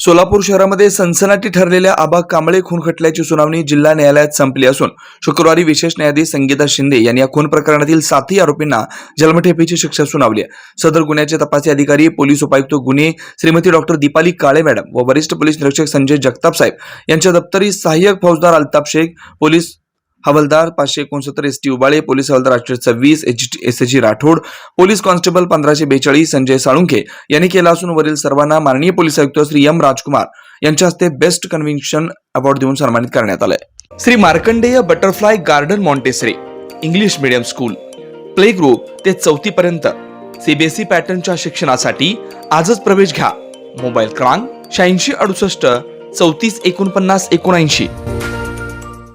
सोलापूर शहरामध्ये सनसनाटी ठरलेल्या आबा कांबळे खून खटल्याची सुनावणी जिल्हा न्यायालयात संपली असून शुक्रवारी विशेष न्यायाधीश संगीता शिंदे यांनी या खून प्रकरणातील सातही आरोपींना जन्मठेपेची शिक्षा सुनावली आहे. सदर गुन्ह्याचे तपासी अधिकारी पोलीस उपायुक्त गुन्हे श्रीमती डॉक्टर दीपाली काळे मॅडम व वरिष्ठ पोलीस निरीक्षक संजय जगताप साहेब यांच्या दप्तरी सहाय्यक फौजदार अल्ताप शेख पोलीस हवालदार पाचशे एकोणसत्तर एस टी उबाळे पोलीस हवालदार आठशे सव्वीस H S G Rathod police constable पंधराशे बेचाळीस संजय साळुंखे यांनी केला असून वरील सर्वांना माननीय पोलीस आयुक्त श्री एम राजकुमार यांच्या हस्ते बेस्ट कन्व्हेन्शन अवॉर्ड देऊन सन्मानित करण्यात आलंय. Shri Markandeya butterfly garden Montessori English medium school. Play group ते चौथी पर्यंत. सीबीएसई पॅटर्नच्या शिक्षणासाठी आजच प्रवेश घ्या. मोबाईल क्रमांक शहाऐंशी अडुसष्ट चौतीस एकोणपन्नास एकोणऐंशी.